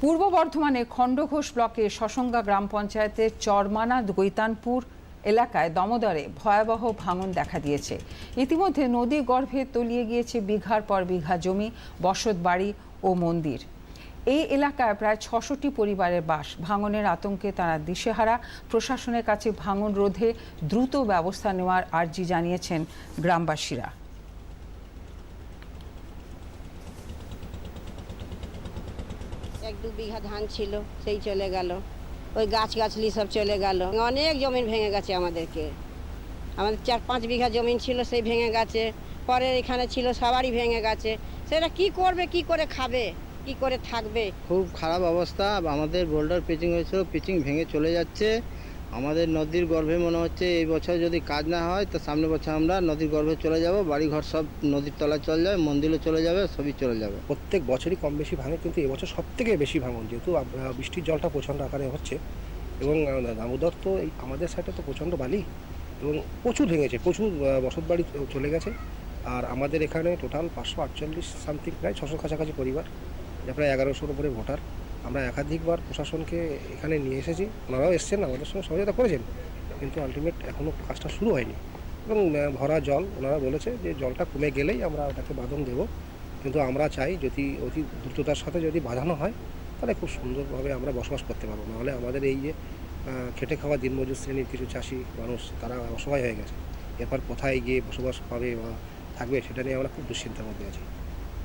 পূর্ব বর্ধমানে খণ্ডঘোষ ব্লকে সসঙ্গা গ্রাম পঞ্চায়েতের চরমানা, গৈতানপুর এলাকায় দমদরে ভয়াবহ ভাঙন দেখা দিয়েছে। ইতিমধ্যে নদী গর্ভে তলিয়ে গিয়েছে বিঘার পর বিঘা জমি, বসত বাড়ি ও মন্দির। এই এলাকায় প্রায় ছশোটি পরিবারের বাস। ভাঙনের আতঙ্কে তারা দিশেহারা। প্রশাসনের কাছে ভাঙন রোধে দ্রুত ব্যবস্থা নেওয়ার আর্জি জানিয়েছেন গ্রামবাসীরা। এক দু বিঘা ধান ছিল, সেই চলে গেল। ওই গাছ গাছলি সব চলে গেল। অনেক জমিন ভেঙে গেছে আমাদেরকে। আমাদের চার পাঁচ বিঘা জমিন ছিল, সেই ভেঙে গেছে। পরে এখানে ছিল, সবারই ভেঙে গেছে। সেটা কি করবে, কি করে খাবে, কি করে থাকবে? খুব খারাপ অবস্থা। আমাদের বোল্ডার পিচিং হয়েছিল পিচিং ভেঙে চলে যাচ্ছে। আমাদের নদীর গর্ভে মনে হচ্ছে এই বছর যদি কাজ না হয়, তো সামনে বছর আমরা নদীর গর্ভে চলে যাব, বাড়িঘর সব নদীর তলায় চলে যাবে, মন্দিরে চলে যাবে, সবই চলে যাবে। প্রত্যেক বছরই কম বেশি ভাঙে, কিন্তু এবছর সব থেকে বেশি ভাঙন, যেহেতু বৃষ্টির জলটা প্রচণ্ড আকারে হচ্ছে এবং দামোদর তো এই আমাদের সাইডে তো প্রচণ্ড বালি এবং প্রচুর ভেঙেছে, প্রচুর বসত বাড়ি চলে গেছে। আর আমাদের এখানে টোটাল পাঁচশো আটচল্লিশ সামথিং প্রায় ছশো কাছাকাছি পরিবার যা প্রায় এগারোশোর উপরে ভোটার। আমরা একাধিকবার প্রশাসনকে এখানে নিয়ে এসেছি। ওনারাও এসছেন, আমাদের সঙ্গে সহযোগিতা করেছেন, কিন্তু আলটিমেট এখনও কাজটা শুরু হয়নি। এবং ভরা জল, ওনারা বলেছে যে জলটা কমে গেলেই আমরা ওটাকে বাঁধন দেবো। কিন্তু আমরা চাই যদি অতি দ্রুততার সাথে যদি বাঁধানো হয়, তাহলে খুব সুন্দরভাবে আমরা বসবাস করতে পারব। নাহলে আমাদের এই যে খেটে খাওয়া দিনমজুর শ্রেণির কিছু চাষি মানুষ, তারা অসহায় হয়ে গেছে। এরপর কোথায় গিয়ে বসবাস পাবে বা থাকবে, সেটা নিয়ে আমরা খুব দুশ্চিন্তার মধ্যে আছি।